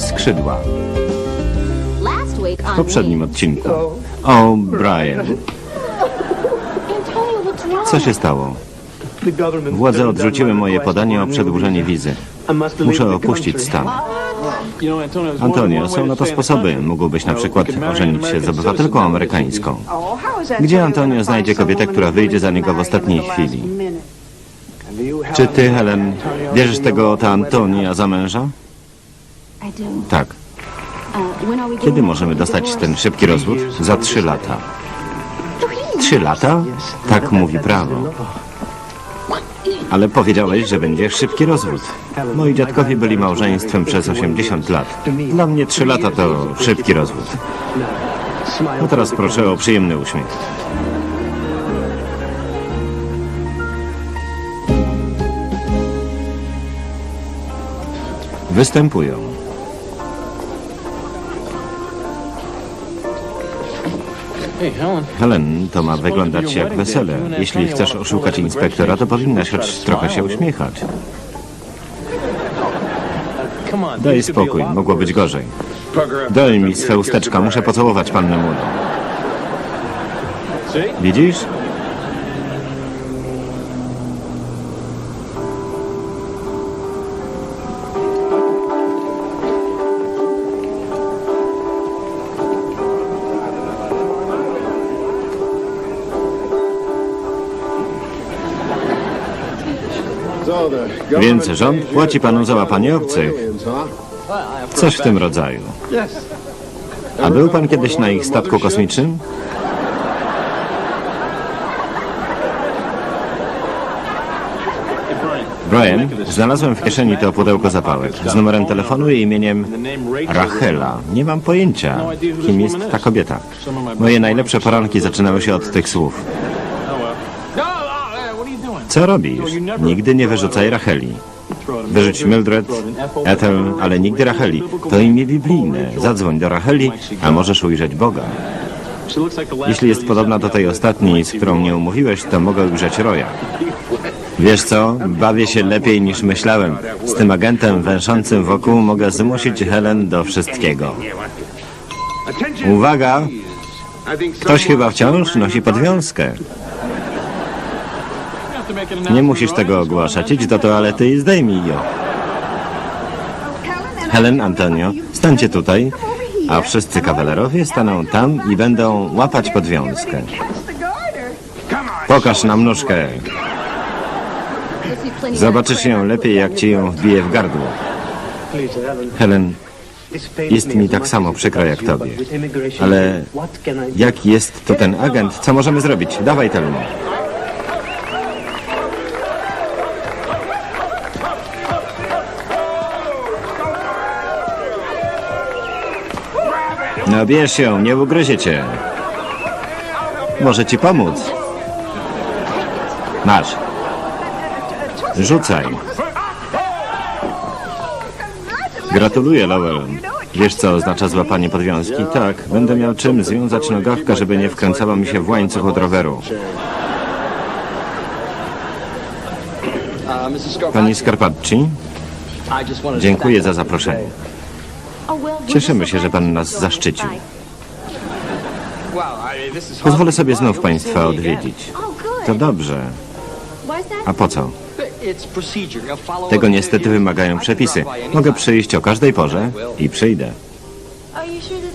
skrzydła. W poprzednim odcinku. O, Brian, co się stało? Władze odrzuciły moje podanie o przedłużenie wizy. Muszę opuścić stan. Antonio, są na to sposoby. Mógłbyś na przykład ożenić się z obywatelką amerykańską. Gdzie Antonio znajdzie kobietę, która wyjdzie za niego w ostatniej chwili? Czy ty, Helen, bierzesz tego oto Antonia za męża? Tak. Kiedy możemy dostać ten szybki rozwód? Za trzy lata. Trzy lata? Tak mówi prawo. Ale powiedziałeś, że będzie szybki rozwód. Moi dziadkowie byli małżeństwem przez 80 lat. Dla mnie trzy lata to szybki rozwód. No teraz proszę o przyjemny uśmiech. Występują. Helen, to ma wyglądać jak wesele. Jeśli chcesz oszukać inspektora, to powinnaś choć trochę się uśmiechać. Daj spokój, mogło być gorzej. Daj mi swe usteczka, muszę pocałować pannę młodą. Widzisz? Więc rząd płaci panu za łapanie obcych. Coś w tym rodzaju. A był pan kiedyś na ich statku kosmicznym? Brian, znalazłem w kieszeni to pudełko zapałek z numerem telefonu i imieniem Rachela. Nie mam pojęcia, kim jest ta kobieta. Moje najlepsze poranki zaczynały się od tych słów. Co robisz? Nigdy nie wyrzucaj Racheli. Wyrzuć Mildred, Ethel, ale nigdy Racheli. To imię biblijne. Zadzwoń do Racheli, a możesz ujrzeć Boga. Jeśli jest podobna do tej ostatniej, z którą mnie umówiłeś, to mogę ujrzeć Roya. Wiesz co? Bawię się lepiej niż myślałem. Z tym agentem węszącym wokół mogę zmusić Helen do wszystkiego. Uwaga! Ktoś chyba wciąż nosi podwiązkę. Nie musisz tego ogłaszać. Idź do toalety i zdejmij ją. Helen, Antonio, stańcie tutaj, a wszyscy kawalerowie staną tam i będą łapać podwiązkę. Pokaż nam nóżkę. Zobaczysz ją lepiej, jak ci ją wbije w gardło. Helen, jest mi tak samo przykro jak tobie. Ale jak jest to ten agent, co możemy zrobić? Dawaj, Telmo. No bierz ją, nie ugryzie cię. Może ci pomóc. Masz. Rzucaj. Gratuluję, Lowell. Wiesz, co oznacza złapanie podwiązki? Tak, będę miał czym związać nogawkę, żeby nie wkręcała mi się w łańcuch od roweru. Pani Scarpacci, dziękuję za zaproszenie. Cieszymy się, że pan nas zaszczycił. Pozwolę sobie znów państwa odwiedzić. To dobrze. A po co? Tego niestety wymagają przepisy. Mogę przyjść o każdej porze i przyjdę.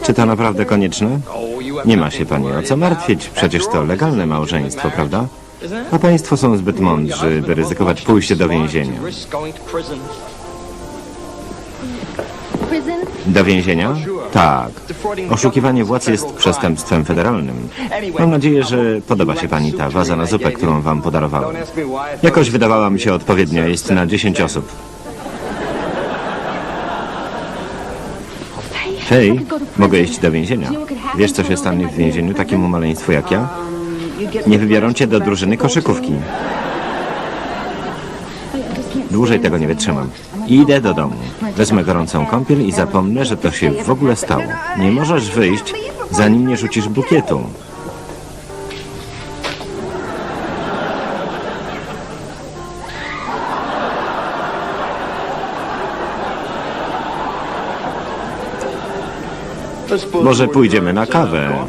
Czy to naprawdę konieczne? Nie ma się pani o co martwić. Przecież to legalne małżeństwo, prawda? A państwo są zbyt mądrzy, by ryzykować pójście do więzienia. Do więzienia? Tak. Oszukiwanie władz jest przestępstwem federalnym. Mam nadzieję, że podoba się pani ta waza na zupę, którą wam podarowałem. Jakoś wydawała mi się odpowiednia, jest na 10 osób. Hej, mogę iść do więzienia. Wiesz, co się stanie w więzieniu takiemu maleństwu jak ja? Nie wybiorą cię do drużyny koszykówki. Dłużej tego nie wytrzymam. Idę do domu. Wezmę gorącą kąpiel i zapomnę, że to się w ogóle stało. Nie możesz wyjść, zanim nie rzucisz bukietu. Może pójdziemy na kawę?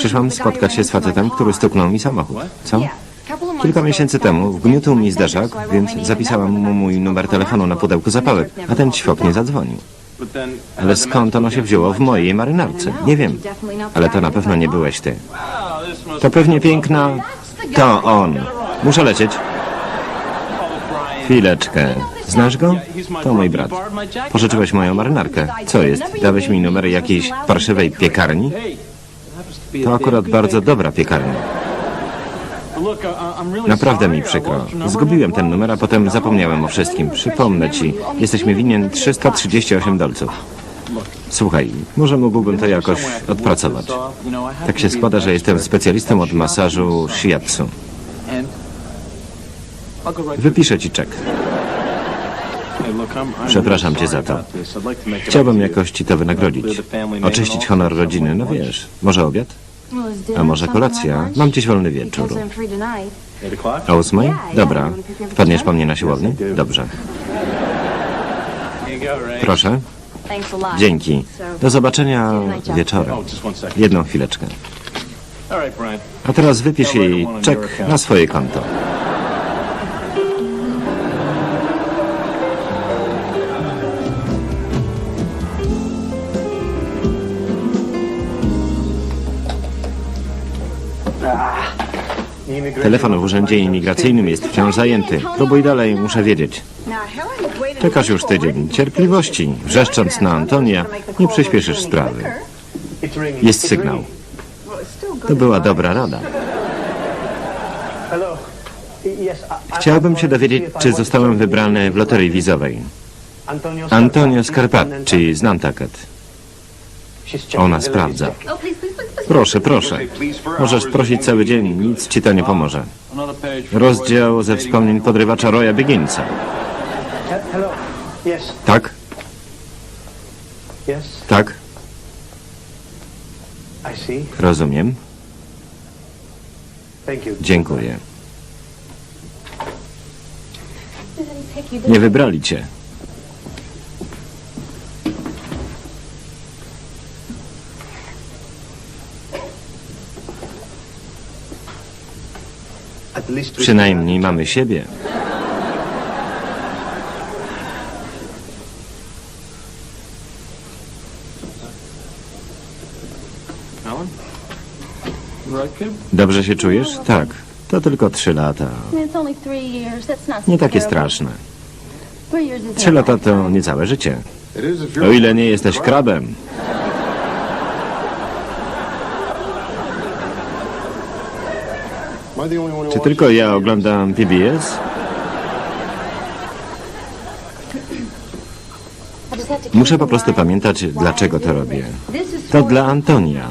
Przyszłam spotkać się z facetem, który stuknął mi samochód. Co? Kilka miesięcy temu wgniótł mi zderzak, więc zapisałam mu mój numer telefonu na pudełku zapałek, a ten ćwok nie zadzwonił. Ale skąd ono się wzięło w mojej marynarce? Nie wiem. Ale to na pewno nie byłeś ty. To pewnie piękna... To on. Muszę lecieć. Chwileczkę. Znasz go? To mój brat. Pożyczyłeś moją marynarkę. Co jest? Dałeś mi numer jakiejś parszywej piekarni? To akurat bardzo dobra piekarnia. Naprawdę mi przykro. Zgubiłem ten numer, a potem zapomniałem o wszystkim. Przypomnę ci, jesteś mi winien 338 dolców. Słuchaj, może mógłbym to jakoś odpracować. Tak się składa, że jestem specjalistą od masażu shiatsu. Wypiszę ci czek. Przepraszam cię za to. Chciałbym jakoś ci to wynagrodzić. Oczyścić honor rodziny, no wiesz. Może obiad? A może kolacja? Mam dziś wolny wieczór. O ósmej? Dobra. Wpadniesz po mnie na siłownię? Dobrze. Proszę. Dzięki. Do zobaczenia wieczorem. Jedną chwileczkę. A teraz wypisz jej czek na swoje konto. Telefon w urzędzie imigracyjnym jest wciąż zajęty. Próbuj dalej, muszę wiedzieć. Czekasz już tydzień. Cierpliwości. Wrzeszcząc na Antonia, nie przyspieszysz sprawy. Jest sygnał. To była dobra rada. Chciałbym się dowiedzieć, czy zostałem wybrany w loterii wizowej. Antonio Scarpacci z Nantucket. Ona sprawdza. Proszę, proszę. Możesz prosić cały dzień, nic ci to nie pomoże. Rozdział ze wspomnień podrywacza Roya Bigginsa. Tak? Tak? Rozumiem. Dziękuję. Nie wybrali cię. Przynajmniej mamy siebie. Dobrze się czujesz? Tak. To tylko trzy lata. Nie takie straszne. Trzy lata to niecałe życie. O ile nie jesteś krabem. Czy tylko ja oglądam PBS? Muszę po prostu pamiętać, dlaczego to robię. To dla Antonia.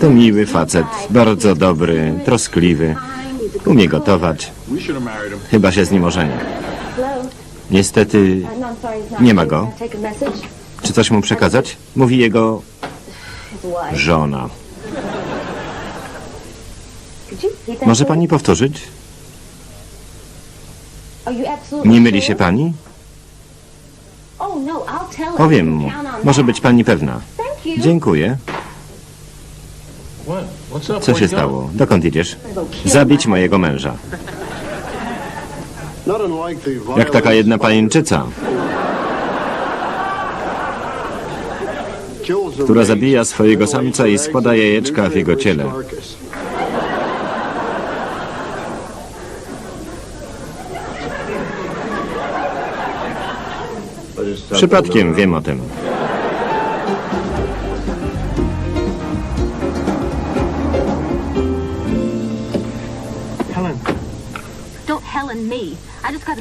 To miły facet, bardzo dobry, troskliwy. Umie gotować. Chyba się z nim ożenię. Niestety nie ma go. Czy coś mu przekazać? Mówi jego żona. Może pani powtórzyć? Nie myli się pani? Powiem mu. Może być pani pewna. Dziękuję. Co się stało? Dokąd idziesz? Zabić mojego męża. Jak taka jedna pajęczyca, która zabija swojego samca i składa jajeczka w jego ciele. Przypadkiem wiem o tym.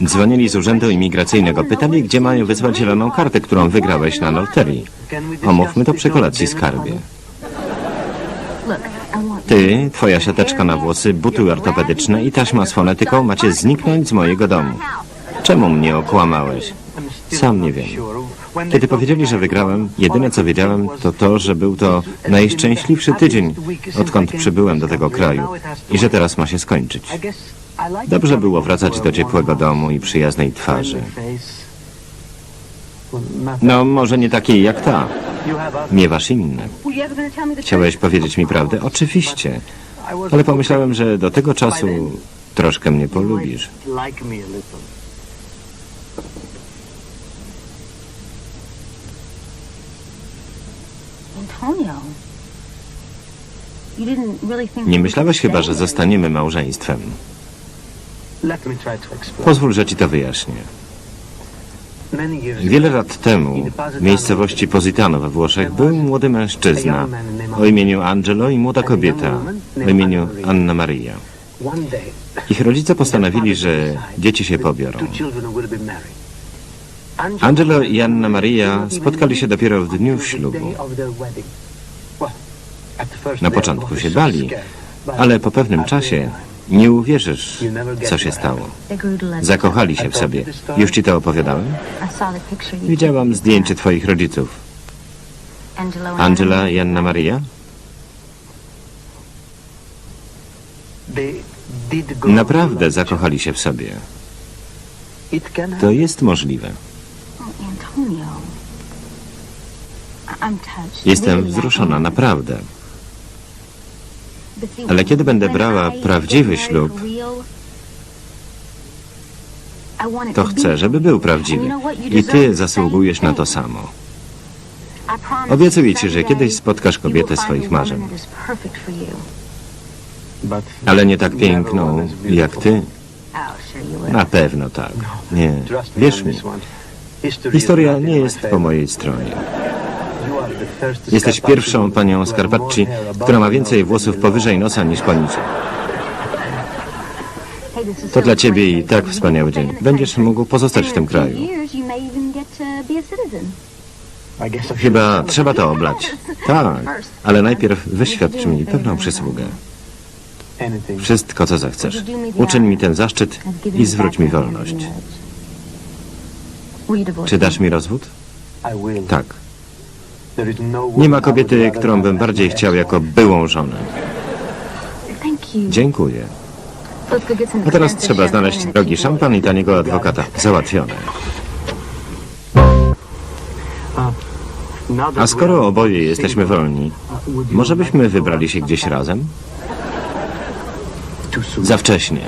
Dzwonili z urzędu imigracyjnego. Pytali, gdzie mają wysłać zieloną kartę, którą wygrałeś na loterii. Omówmy to przy kolacji skarbie. Ty, twoja siateczka na włosy, buty ortopedyczne i taśma z fonetyką macie zniknąć z mojego domu. Czemu mnie okłamałeś? Sam nie wiem. Kiedy powiedzieli, że wygrałem, jedyne co wiedziałem to to, że był to najszczęśliwszy tydzień, odkąd przybyłem do tego kraju i że teraz ma się skończyć. Dobrze było wracać do ciepłego domu i przyjaznej twarzy. No, może nie takiej jak ta. Miewasz inne. Chciałeś powiedzieć mi prawdę? Oczywiście. Ale pomyślałem, że do tego czasu troszkę mnie polubisz. Nie myślałeś chyba, że zostaniemy małżeństwem. Pozwól, że ci to wyjaśnię. Wiele lat temu w miejscowości Positano we Włoszech był młody mężczyzna o imieniu Angelo i młoda kobieta o imieniu Anna Maria. Ich rodzice postanowili, że dzieci się pobiorą. Angelo i Anna Maria spotkali się dopiero w dniu ślubu. Na początku się bali, ale po pewnym czasie nie uwierzysz, co się stało. Zakochali się w sobie. Już ci to opowiadałem? Widziałam zdjęcie twoich rodziców. Angela i Anna Maria? Naprawdę zakochali się w sobie. To jest możliwe. Oh, Antonio. I- I'm touched. Jestem wzruszona, naprawdę. Ale kiedy będę brała prawdziwy ślub, To chcę, żeby był prawdziwy. I ty zasługujesz na to samo. Obiecuję ci, że kiedyś spotkasz kobietę swoich marzeń. Ale nie tak piękną jak ty? Na pewno tak. Nie, wierz mi. Historia nie jest po mojej stronie. Jesteś pierwszą panią Scarpacci, która ma więcej włosów powyżej nosa niż is To dla ciebie i tak wspaniały dzień. Będziesz mógł pozostać w tym kraju. Chyba trzeba to oblać. Tak, ale najpierw wyświadcz mi pewną przysługę. Wszystko, co zechcesz. Uczyń mi ten zaszczyt i zwróć mi wolność. Czy dasz mi rozwód? Tak. Nie Nie ma kobiety, którą bym bardziej chciał jako byłą żonę. Dziękuję. A teraz trzeba znaleźć drogi szampan i taniego adwokata. Załatwione. A skoro oboje jesteśmy wolni, może byśmy wybrali się gdzieś razem? Za wcześnie.